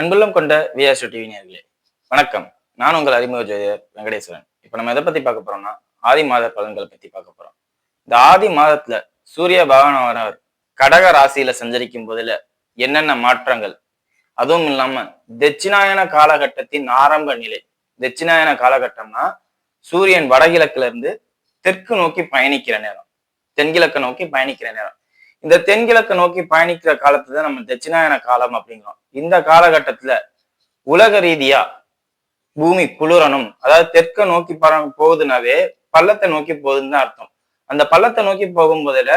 அன்புள்ளம் கொண்ட விஆர்ஸ் டிவி நேர்களே வணக்கம். நான் உங்கள் அறிமுக ஜோதியர் வெங்கடேஸ்வரன். இப்போ நம்ம எதை பத்தி பார்க்க போறோம்னா ஆதி மாத பலன்களை பத்தி பார்க்க போறோம். இந்த ஆதி மாதத்துல சூரிய பகவானவர் கடக ராசியில சஞ்சரிக்கும் போதுல என்னென்ன மாற்றங்கள்? அதுவும் இல்லாம தட்சிணாயன காலகட்டத்தின் ஆரம்ப நிலை. தட்சிணாயன காலகட்டம்னா சூரியன் வடகிழக்குல இருந்து தெற்கு நோக்கி பயணிக்கிற நேரம். தென்கிழக்கு நோக்கி பயணிக்கிற நேரம். இந்த தென்கிழக்கு நோக்கி பயணிக்கிற காலத்தை தான் நம்ம தட்சிணாயன காலம் அப்படிங்கிறோம். இந்த காலகட்டத்துல உலக ரீதியா பூமி குளிரணும். அதாவது தெற்க நோக்கி பர போகுதுனாவே பள்ளத்தை நோக்கி போகுதுன்னு தான் அர்த்தம். அந்த பள்ளத்தை நோக்கி போகும்போதுல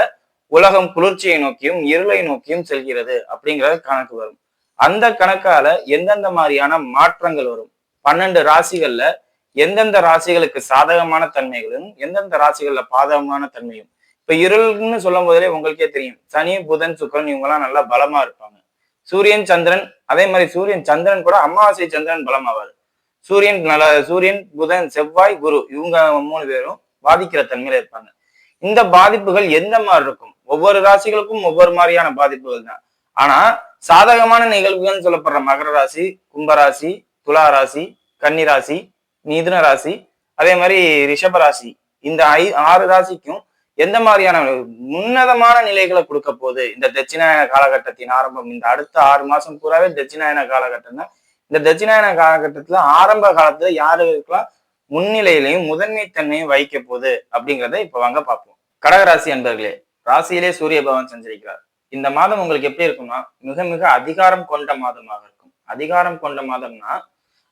உலகம் குளிர்ச்சியை நோக்கியும் இருளை நோக்கியும் செல்கிறது அப்படிங்கிறது கணக்கு வரும். அந்த கணக்கால எந்தெந்த மாதிரியான மாற்றங்கள் வரும்? பன்னெண்டு ராசிகள்ல எந்தெந்த ராசிகளுக்கு சாதகமான தன்மைகளும் எந்தெந்த ராசிகள்ல பாதகமான தன்மையும் இப்ப இருள்னு சொல்லும் போதே உங்களுக்கே தெரியும். சனி புதன் சுக்கரன் இவங்கெல்லாம் நல்லா பலமா இருப்பாங்க. சூரியன் சந்திரன் அதே மாதிரி சூரியன் சந்திரன் கூட அமாவாசை சந்திரன் பலமாவார் சூரியன் நல்ல சூரியன் புதன் செவ்வாய் குரு இவங்க மூணு பேரும் பாதிக்கிற தன்மையில இருப்பாங்க. இந்த பாதிப்புகள் எந்த மாதிரி இருக்கும்? ஒவ்வொரு ராசிகளுக்கும் ஒவ்வொரு மாதிரியான பாதிப்புகள் தான். ஆனா சாதகமான நிகழ்வுகள்னு சொல்லப்படுற மகர ராசி கும்பராசி துலா ராசி கன்னி ராசி மிதுன ராசி அதே மாதிரி ரிஷப ராசி. இந்த ஐ ஆறு ராசிக்கும் எந்த மாதிரியான உன்னதமான நிலைகளை கொடுக்க போகுது? இந்த தட்சிணாயன காலகட்டத்தின் ஆரம்பம் இந்த அடுத்த ஆறு மாசம் பூராவே தட்சிணாயன காலகட்டம் தான். இந்த தட்சிணாயன காலகட்டத்துல ஆரம்ப காலத்துல யாருக்கெல்லாம் முன்னிலையிலையும் முதன்மை தன்மையும் வைக்க போகுது அப்படிங்கிறத இப்ப வாங்க பார்ப்போம். கடகராசி அன்பர்களே ராசியிலே சூரிய பகவான் சஞ்சரிக்கிறார். இந்த மாதம் உங்களுக்கு எப்படி இருக்கும்னா மிக மிக அதிகாரம் கொண்ட மாதமாக இருக்கும். அதிகாரம் கொண்ட மாதம்னா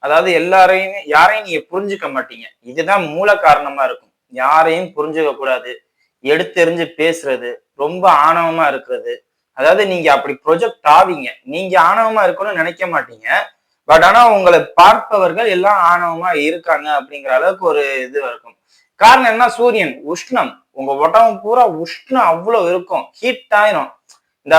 அதாவது எல்லாரையும் யாரையும் நீங்க புரிஞ்சுக்க மாட்டீங்க. இதுதான் மூல காரணமா இருக்கும். யாரையும் புரிஞ்சுக்க கூடாது. எடுத்தெறிஞ்சு பேசுறது ரொம்ப ஆணவமா இருக்கிறது. அதாவது நீங்க அப்படி ப்ரொஜெக்ட் ஆவீங்க. நீங்க ஆணவமா இருக்கணும்னு நினைக்க மாட்டீங்க. பட் ஆனா உங்களை பார்ப்பவர்கள் எல்லாம் ஆணவமா இருக்காங்க அப்படிங்கிற அளவுக்கு ஒரு இது இருக்கும். காரணம் என்ன சூரியன் உஷ்ணம். உங்க உடம்பு பூரா உஷ்ணம் அவ்வளவு இருக்கும். ஹீட் ஆயிரும். இந்த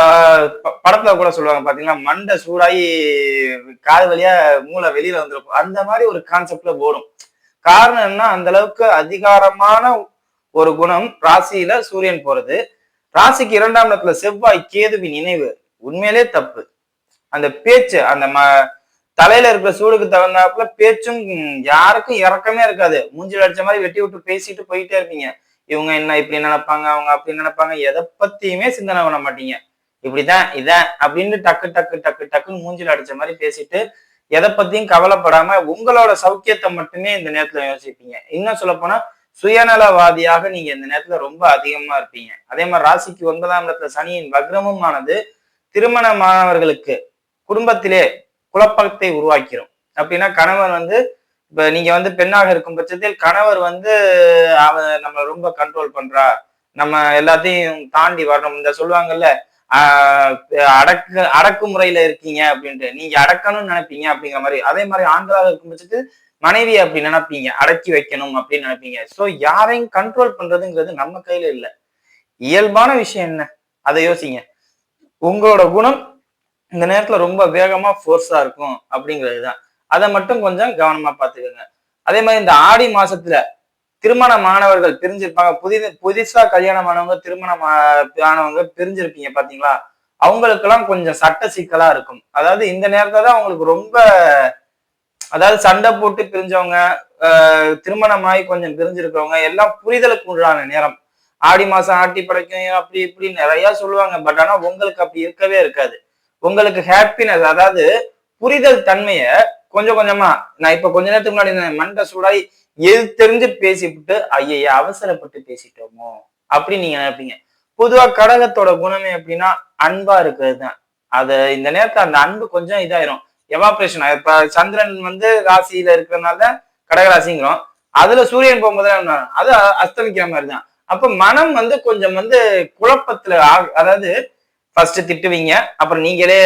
ப- படத்துல கூட சொல்லுவாங்க பாத்தீங்கன்னா மண்டை சூடாகி காது வழியா மூளை வெளியில வந்துருக்கும் அந்த மாதிரி ஒரு கான்செப்ட்ல போடும் காரணம் என்ன அந்த அளவுக்கு அதிகாரமான ஒரு குணம் ராசியில சூரியன் போறது. ராசிக்கு இரண்டாம் இடத்துல செவ்வாய் கேதுவின் இணைவு உண்மையிலே தப்பு. அந்த பேச்சு அந்த ம தலையில இருக்கிற சூடுக்கு தகுந்தாப்புல பேச்சும் யாருக்கும் இறக்கமே இருக்காது. மூஞ்சில் அடிச்ச மாதிரி வெட்டி விட்டு பேசிட்டு போயிட்டே இருப்பீங்க. இவங்க என்ன இப்படி நினைப்பாங்க அவங்க அப்படி நினைப்பாங்க எதை பத்தியுமே சிந்தனை பண்ண மாட்டீங்க. இப்படிதான் இதான் அப்படின்னு டக்கு டக்கு டக்கு டக்குன்னு மூஞ்சில் அடிச்ச மாதிரி பேசிட்டு எதை பத்தியும் கவலைப்படாம உங்களோட சௌக்கியத்தை மட்டுமே இந்த நேரத்துல யோசிப்பீங்க. இன்னும் சொல்ல போனா சுயநலவாதியாக நீங்க இந்த நேரத்துல ரொம்ப அதிகமா இருப்பீங்க. அதே மாதிரி ராசிக்கு ஒன்பதாம் இடத்துல சனியின் வக்ரமும் ஆனது திருமணமானவர்களுக்கு குடும்பத்திலே குழப்பத்தை உருவாக்கிரும். அப்படின்னா கணவர் வந்து இப்ப நீங்க வந்து பெண்ணாக இருக்கும் பட்சத்தில் கணவர் வந்து அவ நம்மளை ரொம்ப கண்ட்ரோல் பண்றா நம்ம எல்லாத்தையும் தாண்டி வரணும். இந்த சொல்லுவாங்கல்ல ஆஹ் அடக்கு அடக்குமுறையில இருக்கீங்க அப்படின்ட்டு. நீங்க அடக்கணும்னு நினைப்பீங்க அப்படிங்கிற மாதிரி. அதே மாதிரி ஆண்களாக இருக்கும் பட்சத்தில் மனைவி அப்படி நினைப்பீங்க அடக்கி வைக்கணும் அப்படின்னு நினைப்பீங்க. சோ யாரையும் கண்ட்ரோல் பண்றதுங்கிறது நம்ம கையில இல்ல. இயல்பான விஷயம் என்ன? அதை யோசிங்க. உங்களோட குணம் இந்த நேரத்துல ரொம்ப வேகமா ஃபோர்ஸா இருக்கும் அப்படிங்கிறது தான் அதை மட்டும் கொஞ்சம் கவனமா பார்த்துக்கோங்க. அதே மாதிரி இந்த ஆடி மாசத்துல திருமண மாணவர்கள் பிரிஞ்சிருப்பாங்க. புதிது புதுசா கல்யாணம் ஆனவங்க திருமணம் ஆனவங்க பிரிஞ்சிருப்பீங்க பாத்தீங்களா? அவங்களுக்கெல்லாம் கொஞ்சம் சட்ட சிக்கலா இருக்கும். அதாவது இந்த நேரத்துல தான் அவங்களுக்கு ரொம்ப அதாவது சண்டை போட்டு பிரிஞ்சவங்க திருமணமாகி கொஞ்சம் பிரிஞ்சிருக்கவங்க எல்லாம் புரிதலுக்கு உண்டான நேரம். ஆடி மாசம் ஆட்டி படைக்கும் அப்படி இப்படி நிறைய சொல்லுவாங்க. பட் ஆனா உங்களுக்கு அப்படி இருக்கவே இருக்காது. உங்களுக்கு ஹாப்பினஸ் அதாவது புரிதல் தன்மைய கொஞ்சம் கொஞ்சமா நான் இப்ப கொஞ்ச நேரத்துக்கு முன்னாடி மண்டை சூடாய் எது தெரிஞ்சு பேசிவிட்டு ஐயைய அவசரப்பட்டு பேசிட்டோமோ? அப்படின்னு நீங்க நினைப்பீங்க. பொதுவா கடகத்தோட குணமே எப்படின்னா அன்பா இருக்கிறது தான். அது இந்த நேரத்துல அந்த அன்பு கொஞ்சம் இதாயிரும். எவாப்ரேஷன் இப்ப சந்திரன் வந்து ராசியில இருக்கிறதுனால கடகராசிங்கிறோம். அதுல சூரியன் போகும்போது என்ன? அது அஸ்தமிக்கிற மாதிரி தான் அப்ப மனம் வந்து கொஞ்சம் வந்து குழப்பத்துல ஆ- அதாவது ஃபர்ஸ்ட் திட்டுவீங்க அப்புறம் நீங்களே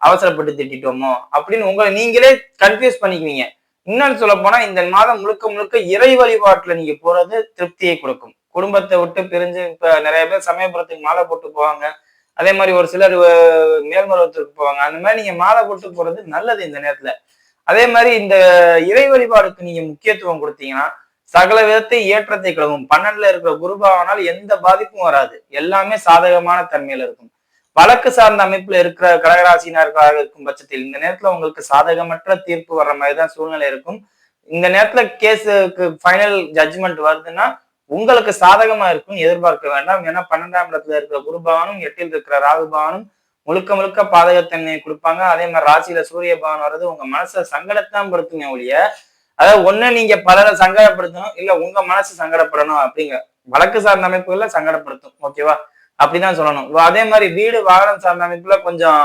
அவசரப்பட்டு திட்டிட்டோமோ அப்படின்னு உங்களை நீங்களே கன்ஃபியூஸ் பண்ணிக்குவீங்க. இன்னொன்னு சொல்ல போனா இந்த மாதம் முழுக்க முழுக்க இறை வழிபாட்டுல நீங்க போறது திருப்தியை கொடுக்கும். குடும்பத்தை விட்டு பிரிஞ்சு இப்ப நிறைய பேர் சமயபுரத்துக்கு மாலை போட்டு போவாங்க. அதே மாதிரி ஒரு சிலர் மேல்மருவத்துக்கு மேல்மருவத்திற்கு போவாங்க. அந்த மாதிரி நீங்க மாலை போட்டு போறது நல்லது இந்த நேரத்துல. அதே மாதிரி இந்த இறை வழிபாடுக்கு நீங்க முக்கியத்துவம் கொடுத்தீங்கன்னா சகல விதத்தை ஏற்றத்தை கிளம்பும். பன்னெண்டுல இருக்கிற குருபாவனால் எந்த பாதிப்பும் வராது. எல்லாமே சாதகமான தன்மையில இருக்கும். வழக்கு சார்ந்த அமைப்புல இருக்கிற கடகராசினர்களாக இருக்கும் பட்சத்தில் இந்த நேரத்துல உங்களுக்கு சாதகமற்ற தீர்ப்பு வர்ற மாதிரி தான் சூழ்நிலை இருக்கும். இந்த நேரத்துல கேஸுக்கு ஃபைனல் ஜட்ஜ்மெண்ட் வருதுன்னா உங்களுக்கு சாதகமா இருக்கும் எதிர்பார்க்க வேண்டாம். ஏன்னா பன்னெண்டாம் இடத்துல இருக்கிற குருபவனும் எட்டில் இருக்கிற ராகுபவனும் முழுக்க முழுக்க பாதகத்தன்மையை கொடுப்பாங்க. அதே மாதிரி ராசியில சூரிய பவன் வர்றது உங்க மனசை சங்கடத்தான் படுத்துங்க ஒழிய அதாவது ஒண்ணு நீங்க பலரை சங்கடப்படுத்தணும் இல்ல உங்க மனசு சங்கடப்படணும் அப்படிங்க வழக்கு சார்ந்த அமைப்புகள்ல சங்கடப்படுத்தும். ஓகேவா அப்படிதான் சொல்லணும். அதே மாதிரி வீடு வாகனம் சார்ந்த அமைப்புல கொஞ்சம்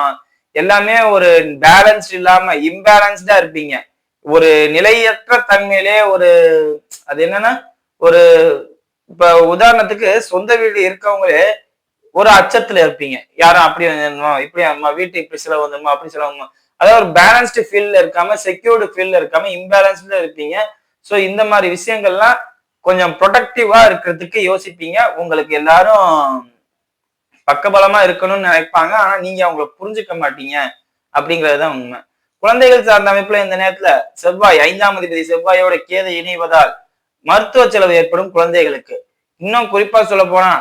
எல்லாமே ஒரு பேலன்ஸ்ட் இல்லாம இம்பேலன்ஸ்டா இருப்பீங்க. ஒரு நிலையற்ற தன்மையிலே ஒரு அது என்னன்னா ஒரு இப்ப உதாரணத்துக்கு சொந்த வீடு இருக்கவங்களே ஒரு அச்சத்துல இருப்பீங்க. யாரும் அப்படி வந்துடணுமா இப்படி அம்மா வீட்டு இப்படி செலவு வந்துருமா அப்படி செலவு அதாவது ஒரு பேலன்ஸ்டு ஃபீல்ல இருக்காம செக்யூர்டு ஃபீல்ல இருக்காம இம்பேலன்ஸ்ல இருப்பீங்க. ஸோ இந்த மாதிரி விஷயங்கள்லாம் கொஞ்சம் ப்ரொடக்டிவா இருக்கிறதுக்கு யோசிப்பீங்க. உங்களுக்கு எல்லாரும் பக்கபலமா இருக்கணும்னு நினைப்பாங்க. ஆனா நீங்க அவங்கள புரிஞ்சுக்க மாட்டீங்க. அப்படிங்கறதுதான் உண்மை. குழந்தைகள் சார்ந்த அமைப்புல இந்த நேரத்துல செவ்வாய் ஐந்தாம் அதிபதி செவ்வாயோட கேதை இணைவதால் மருத்துவ செலவு ஏற்படும் குழந்தைகளுக்கு. இன்னும் குறிப்பா சொல்ல போனா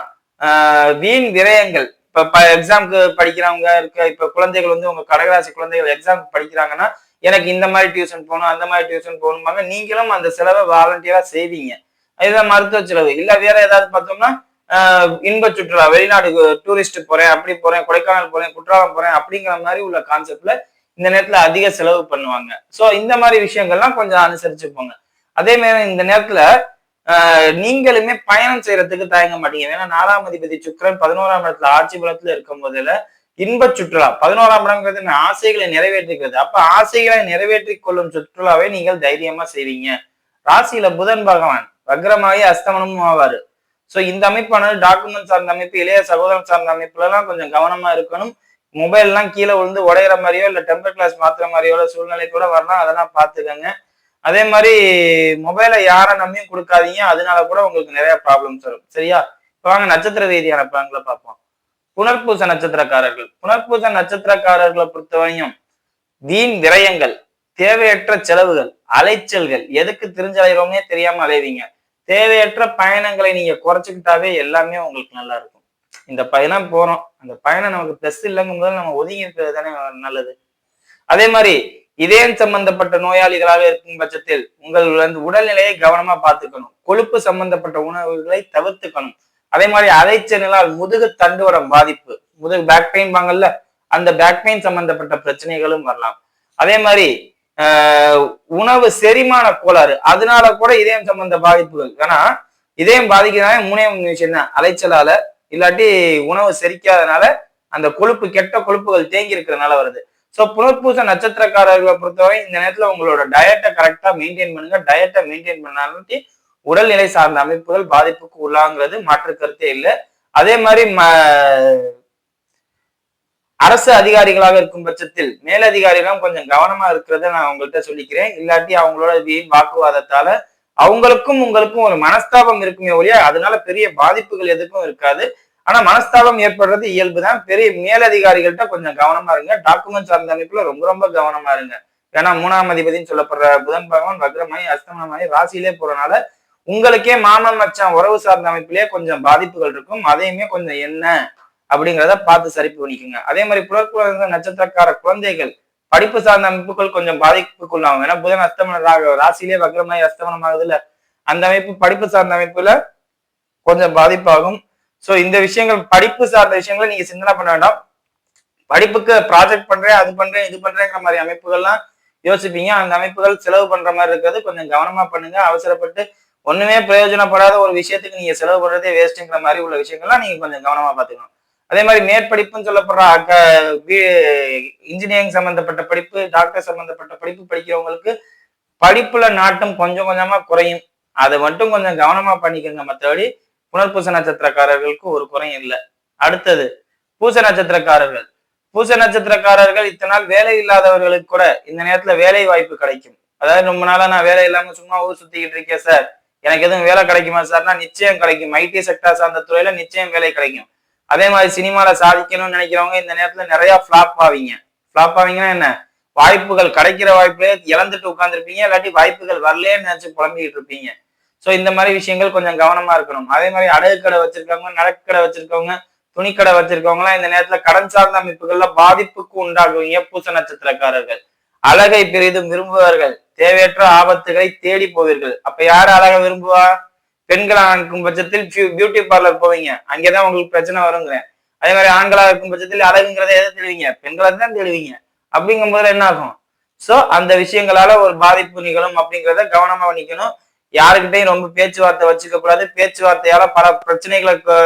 வீண் விரயங்கள். இப்ப எக்ஸாம்க்கு படிக்கிறவங்க இருக்க இப்ப குழந்தைகள் வந்து உங்க கடகராசி குழந்தைகள் எக்ஸாம்க்கு படிக்கிறாங்கன்னா எனக்கு இந்த மாதிரி டியூஷன் போகணும் அந்த மாதிரி டியூஷன் போகணும்பாங்க நீங்களும் அந்த செலவை வாலண்டியரா செய்வீங்க. இதுதான் மருத்துவ செலவு. இல்ல வேற ஏதாவது பார்த்தோம்னா இன்ப சுற்றுலா வெளிநாடு டூரிஸ்ட் போறேன் அப்படி போறேன் கொடைக்கானல் போறேன் குற்றாலம் போறேன் அப்படிங்கிற மாதிரி உள்ள கான்செப்ட்ல இந்த நேரத்துல அதிக செலவு பண்ணுவாங்க. சோ இந்த மாதிரி விஷயங்கள்லாம் கொஞ்சம் அனுசரிச்சு போங்க அதே மாதிரி இந்த நேரத்துல நீங்களுமே பயணம் செய்யறதுக்கு தயங்க மாட்டீங்க. ஏன்னா நாலாம் அதிபதி சுக்கிரன் பதினோராம் இடத்துல ஆட்சி பலத்துல இருக்கும் போதுல இன்ப சுற்றுலா பதினோராம் இடம்ங்கிறது ஆசைகளை நிறைவேற்றிக்கிறது. அப்ப ஆசைகளை நிறைவேற்றி கொள்ளும் சுற்றுலாவை நீங்கள் தைரியமா செய்வீங்க. ராசியில புதன் பகவான் வக்ரமாகி அஸ்தமனமும் ஆவாரு. சோ இந்த அமைப்பானது டாக்குமெண்ட் சார்ந்த அமைப்பு இளைய சகோதரன் சார்ந்த அமைப்புல எல்லாம் கொஞ்சம் கவனமா இருக்கணும். மொபைல் எல்லாம் கீழே விழுந்து உடையிற மாதிரியோ இல்ல டெம்பர் கிளாஸ் மாத்துற மாதிரியோ சூழ்நிலை கூட வரலாம் அதெல்லாம் பாத்துக்கோங்க அதே மாதிரி மொபைலை யாரை நம்பியும் கொடுக்காதீங்க. அதனால கூட உங்களுக்கு நிறைய ப்ராப்ளம்ஸ் வரும். சரியா? இப்போ வாங்க நட்சத்திர ரீதியான பலன்களை பார்ப்போம். புனர்பூச நட்சத்திரக்காரர்கள். புனர்பூச நட்சத்திரக்காரர்களை பொறுத்தவரையும் வீண் விரயங்கள் தேவையற்ற செலவுகள் அலைச்சல்கள் எதுக்கு தெரிஞ்சலைகிறோம்னே தெரியாம அலைவீங்க. தேவையற்ற பயணங்களை நீங்க குறைச்சிக்கிட்டாவே எல்லாமே உங்களுக்கு நல்லா இருக்கும். இந்த பயணம் போறோம். அந்த பயணம் நமக்கு பிளஸ் இல்லைங்கும் போது நம்ம ஒதுங்கி இருக்கிறது தானே நல்லது. அதே மாதிரி இதயம் சம்பந்தப்பட்ட நோயாளிகளாக இருக்கும் பட்சத்தில் உங்கள் வந்து உடல்நிலையை கவனமா பார்த்துக்கணும். கொழுப்பு சம்பந்தப்பட்ட உணவுகளை தவிர்த்துக்கணும். அதே மாதிரி அலைச்சலினால் முதுகு தண்டுவரம் பாதிப்பு. முதுகு பேக் பெயின் வாங்கல்ல அந்த பேக் பெயின் சம்பந்தப்பட்ட பிரச்சனைகளும் வரலாம். அதே மாதிரி ஆஹ் உணவு செரிமான கோளாறு. அதனால கூட இதயம் சம்பந்த பாதிப்புகள். ஏன்னா இதயம் பாதிக்கிறதுனால மூணே விஷயம் தான் அலைச்சலால இல்லாட்டி உணவு செரிக்காதனால அந்த கொழுப்பு கெட்ட கொழுப்புகள் தேங்கி இருக்கிறதுனால வருது. ஸோ புனர்பூச நட்சத்திரக்காரர்களை பொறுத்தவரை இந்த நேரத்தில் உங்களோட டயட்டை கரெக்டா மெயின்டைன் பண்ணுங்க. டயட்டை மெயின்டைன் பண்ணாலும் உடல்நிலை சார்ந்த அமைப்புகள் பாதிப்புக்கு உள்ளாங்கிறது மாற்று கருத்தே இல்லை. அதே மாதிரி ம அரசு அதிகாரிகளாக இருக்கும் பட்சத்தில் மேலதிகாரிகளும் கொஞ்சம் கவனமா இருக்கிறத நான் உங்கள்கிட்ட சொல்லிக்கிறேன். இல்லாட்டி அவங்களோட வீண் வாக்குவாதத்தால அவங்களுக்கும் உங்களுக்கும் ஒரு மனஸ்தாபம் இருக்குமே ஒழிய அதனால பெரிய பாதிப்புகள் எதுக்கும் இருக்காது. ஆனா மனஸ்தாபம் ஏற்படுறது இயல்பு தான் பெரிய மேலதிகாரிகள்கிட்ட கொஞ்சம் கவனமா இருங்க. டாக்குமெண்ட் சார்ந்த அமைப்புல ரொம்ப ரொம்ப கவனமா இருங்க. ஏன்னா மூணாம் அதிபதினு சொல்லப்படுற புதன் பகவான் வக்ரமாயி அஸ்தமனமாயி ராசியிலே போறனால உங்களுக்கே மாமன் மச்சான் உறவு சார்ந்த அமைப்பிலேயே கொஞ்சம் பாதிப்புகள் இருக்கும். அதையுமே கொஞ்சம் என்ன அப்படிங்கிறத பார்த்து சரி பண்ணிக்கோங்க. அதே மாதிரி புலற்குழந்த நட்சத்திரக்கார குழந்தைகள் படிப்பு சார்ந்த அமைப்புகள் கொஞ்சம் பாதிப்புக்குள்ளாகும். ஏன்னா புதன் அஸ்தமன ராக ராசியிலே வக்ரமாயி அஸ்தமனம் ஆகுதுல்ல அந்த அமைப்பு படிப்பு சார்ந்த அமைப்புல கொஞ்சம் பாதிப்பாகும். ஸோ இந்த விஷயங்கள் படிப்பு சார்ந்த விஷயங்களை நீங்க சிந்தனை பண்ண வேண்டாம். படிப்புக்கு ப்ராஜெக்ட் பண்றேன் அது பண்றேன் இது பண்றேங்கிற மாதிரி அமைப்புகள்லாம் யோசிப்பீங்க. அந்த அமைப்புகள் செலவு பண்ற மாதிரி இருக்கிறது கொஞ்சம் கவனமா பண்ணுங்க. அவசரப்பட்டு ஒண்ணுமே பிரயோஜனப்படாத ஒரு விஷயத்துக்கு நீங்க செலவு பண்றதே வேஸ்ட்டுங்கிற மாதிரி உள்ள விஷயங்கள்லாம் நீங்க கொஞ்சம் கவனமா பாத்துக்கணும் அதே மாதிரி மேற்படிப்புன்னு சொல்லப்படுற இன்ஜினியரிங் சம்பந்தப்பட்ட படிப்பு டாக்டர் சம்பந்தப்பட்ட படிப்பு படிக்கிறவங்களுக்கு படிப்புல நாட்டம் கொஞ்சம் கொஞ்சமா குறையும். அதை மட்டும் கொஞ்சம் கவனமா பண்ணிக்கோங்க மற்றபடி புனர்பூச நட்சத்திரக்காரர்களுக்கு ஒரு குறையும் இல்லை. அடுத்தது பூச நட்சத்திரக்காரர்கள். பூச நட்சத்திரக்காரர்கள் இத்தனை நாள் வேலை இல்லாதவர்களுக்கு கூட இந்த நேரத்துல வேலை வாய்ப்பு கிடைக்கும். அதாவது ரொம்ப நாளா நான் வேலை இல்லாம சும்மா ஊர் சுத்திக்கிட்டு இருக்கேன் சார். எனக்கு எதுவும் வேலை கிடைக்குமா சார்னா நிச்சயம் கிடைக்கும். ஐடி செக்டர் சார்ந்த துறையில நிச்சயம் வேலை கிடைக்கும். அதே மாதிரி சினிமால சாதிக்கணும்னு நினைக்கிறவங்க இந்த நேரத்துல நிறைய ஃபிளாப் ஆவீங்க. ஃபிளாப் ஆவீங்கன்னா என்ன? வாய்ப்புகள் கிடைக்கிற வாய்ப்பே இழந்துட்டு உட்காந்துருப்பீங்க இல்லாட்டி வாய்ப்புகள் வரலேன்னு நினைச்சு புலம்பிக்கிட்டு இருப்பீங்க. ஸோ இந்த மாதிரி விஷயங்கள் கொஞ்சம் கவனமா இருக்கணும். அதே மாதிரி அடகு கடை வச்சிருக்கவங்க நடக்கடை வச்சிருக்கவங்க துணிக்கடை வச்சிருக்கவங்க இந்த நேரத்துல கடன் சார்ந்த அமைப்புகள்ல பாதிப்புக்கு உண்டாகுவீங்க பூச நட்சத்திரக்காரர்கள். அழகை பெரிதும் விரும்புவார்கள். தேவையற்ற ஆபத்துகளை தேடி போவீர்கள். அப்ப யாரு அழகை விரும்புவா? பெண்களா இருக்கும் பட்சத்தில் பியூட்டி பார்லர் போவீங்க. அங்கேதான் உங்களுக்கு பிரச்சனை வருங்கிறேன். அதே மாதிரி ஆண்களா இருக்கும் பட்சத்தில் அழகுங்கிறத எதை தேடுவீங்க? பெண்களை தான் தேடுவீங்க. அப்படிங்கும் போது என்ன ஆகும் சோ அந்த விஷயங்களால ஒரு பாதிப்பு நிகழும் அப்படிங்கிறத கவனமா நிக்கணும் யாருக்கிட்டையும் ரொம்ப பேச்சுவார்த்தை வச்சுக்க கூடாது. பேச்சுவார்த்தையால பல பிரச்சனைகளுக்கு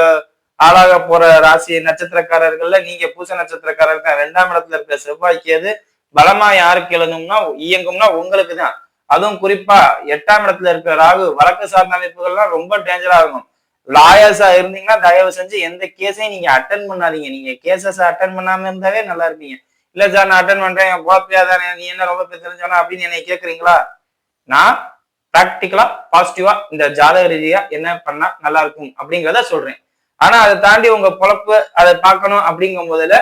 ஆளாக போற ராசி நட்சத்திரக்காரர்கள்ல நீங்க பூச நட்சத்திரக்காரர்கள் ரெண்டாம் இடத்துல இருக்க செவ்வாய்க்கு எது பலமா யாருக்கு எழுதும்னா இயங்கும்னா உங்களுக்கு தான். அதுவும் குறிப்பா எட்டாம் இடத்துல இருக்கிற ராகு வழக்கு சார்ந்த அமைப்புகள்லாம் ரொம்ப டேஞ்சரா இருக்கும். லாயர்ஸா இருந்தீங்கன்னா தயவு செஞ்சு எந்த கேஸையும் நீங்க அட்டன் பண்ணாதீங்க. நீங்க கேசஸ் அட்டன் பண்ணாம இருந்தாவே நல்லா இருப்பீங்க. இல்ல சார் நான் அட்டன் பண்றேன் என் குழப்பையா தானே நீ என்ன ரொம்ப தெரிஞ்சோன்னா அப்படின்னு என்னை கேக்குறீங்களா? நான் ப்ராக்டிக்கலா பாசிட்டிவா இந்த ஜாதக ரீதியா என்ன பண்ணா நல்லா இருக்கும் அப்படிங்கிறத சொல்றேன். ஆனா அதை தாண்டி உங்க பொழப்பு அதை பார்க்கணும் அப்படிங்கும் போதுல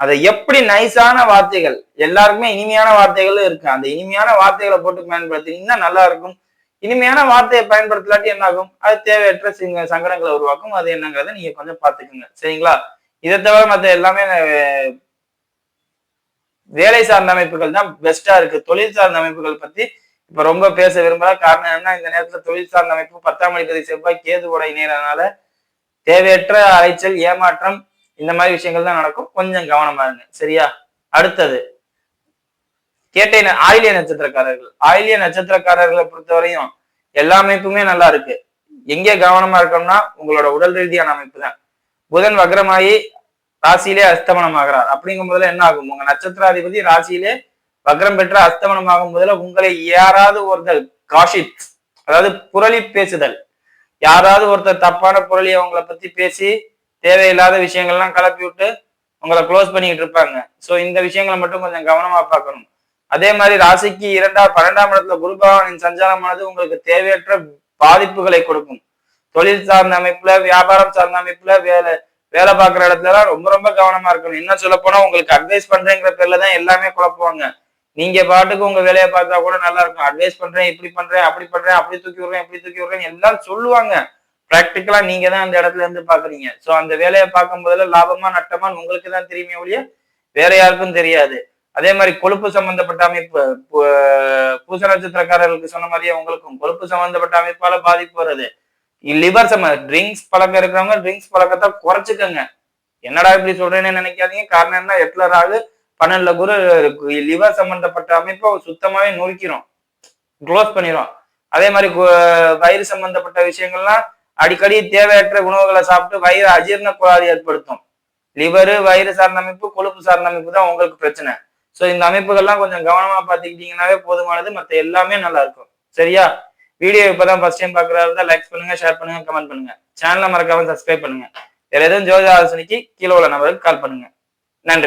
அதை எப்படி நைஸான வார்த்தைகள் எல்லாருக்குமே இனிமையான வார்த்தைகளும் இருக்கு. அந்த இனிமையான வார்த்தைகளை போட்டு பயன்படுத்தினீங்கன்னா நல்லா இருக்கும். இனிமையான வார்த்தையை பயன்படுத்தலாட்டி என்ன ஆகும் அது தேவையற்ற சிங்க சங்கடங்களை உருவாக்கும். அது என்னங்கிறத நீங்க கொஞ்சம் பாத்துக்கோங்க சரிங்களா? இதை தவிர மத்த எல்லாமே வேலை சார்ந்த அமைப்புகள் தான் பெஸ்டா இருக்கு. தொழில் சார்ந்த அமைப்புகள் பத்தி இப்ப ரொம்ப பேச விரும்பல. காரணம் என்ன இந்த நேரத்துல தொழில் சார்ந்த அமைப்பு பத்தாம் மணிக்கதி செவ்வாய் கேது உடை இணையறதுனால தேவையற்ற அலைச்சல் ஏமாற்றம் இந்த மாதிரி விஷயங்கள் தான் நடக்கும். கொஞ்சம் கவனமா இருங்க. சரியா? அடுத்தது கேட்டை ஆயிலிய நட்சத்திரக்காரர்கள். ஆயிலிய நட்சத்திரக்காரர்களை பொறுத்தவரையும் எல்லா அமைப்புமே நல்லா இருக்கு. எங்கே கவனமா இருக்கணும்னா உங்களோட உடல் ரீதியான அமைப்பு தான். புதன் வக்ரமாயி ராசியிலே அஸ்தமனம் ஆகிறார் அப்படிங்கும் போதுல என்ன ஆகும்? உங்க நட்சத்திராதிபதி ராசியிலே வக்ரம் பெற்ற அஸ்தமனம் ஆகும் போதுல உங்களை யாராவது ஒருத்தர் காஷித் அதாவது புரளி பேசுதல். யாராவது ஒருத்தர் தப்பான புரளியை அவங்கள பத்தி பேசி தேவையில்லாத விஷயங்கள்லாம் கிளப்பி விட்டு உங்களை க்ளோஸ் பண்ணிக்கிட்டு இருப்பாங்க. ஸோ இந்த விஷயங்களை மட்டும் கொஞ்சம் கவனமா பார்க்கணும். அதே மாதிரி ராசிக்கு இரண்டாம் பன்னெண்டாம் இடத்துல குரு பகவானின் சஞ்சாரமானது உங்களுக்கு தேவையற்ற பாதிப்புகளை கொடுக்கும். தொழில் சார்ந்த அமைப்புல வியாபாரம் சார்ந்த அமைப்புல வேலை வேலை பார்க்குற இடத்துல ரொம்ப ரொம்ப கவனமா இருக்கணும். என்ன சொல்ல போனா உங்களுக்கு அட்வைஸ் பண்றேங்கிற பேர்ல தான் எல்லாமே குழப்புவாங்க. நீங்க பாட்டுக்கு உங்க வேலையை பார்த்தா கூட நல்லா இருக்கும். அட்வைஸ் பண்றேன் இப்படி பண்றேன் அப்படி பண்றேன் அப்படி தூக்கி விடுறேன் இப்படி தூக்கி விடுறேன் எல்லாம் சொல்லுவாங்க. ப்ராக்டிக்கலா நீங்க தான் அந்த இடத்துல இருந்து பாக்குறீங்க. சோ அந்த வேலையை பார்க்கும் போதுல லாபமா நட்டமா உங்களுக்கு தான் தெரியுமே ஒழிய வேற யாருக்கும் தெரியாது. அதே மாதிரி கொழுப்பு சம்பந்தப்பட்ட அமைப்பு பூச நட்சத்திரக்காரர்களுக்கு சொன்ன மாதிரியே உங்களுக்கும் கொழுப்பு சம்பந்தப்பட்ட அமைப்பால பாதிப்பு வருது. லிவர் சம்ம ட்ரிங்க்ஸ் பழக்கம் இருக்கிறவங்க ட்ரிங்க்ஸ் பழக்கத்தை குறைச்சிக்கோங்க. என்னடா இப்படி சொல்றேன்னு நினைக்காதீங்க. காரணம் என்ன? எட்லர் ஆகு பன்னெண்டுல குரு லிவர் சம்பந்தப்பட்ட அமைப்பை சுத்தமாவே நொறுக்கிறோம் க்ளோஸ் பண்ணிடும் அதே மாதிரி வயிறு சம்பந்தப்பட்ட விஷயங்கள்லாம் அடிக்கடி தேவையற்ற உணவுகளை சாப்பிட்டு வயிறு அஜீரண கோளாறு ஏற்படுத்தும். லிவரு வயிறு சார்ந்த அமைப்பு கொழுப்பு சார்ந்த அமைப்பு தான் உங்களுக்கு பிரச்சனை. ஸோ இந்த அமைப்புகள்லாம் கொஞ்சம் கவனமா பார்த்துக்கிட்டீங்கன்னாவே போதுமானது. மற்ற எல்லாமே நல்லா இருக்கும் சரியா? வீடியோ இப்பதான் ஃபர்ஸ்ட் டைம் பார்க்குறதா இருந்தால் லைக் பண்ணுங்க ஷேர் பண்ணுங்க கமெண்ட் பண்ணுங்க. சேனலை மறக்காம சப்ஸ்கிரைப் பண்ணுங்க. வேற எதுவும் ஜோதி ஆலோசனைக்கு கீழே உள்ள நபருக்கு கால் பண்ணுங்க. நன்றி.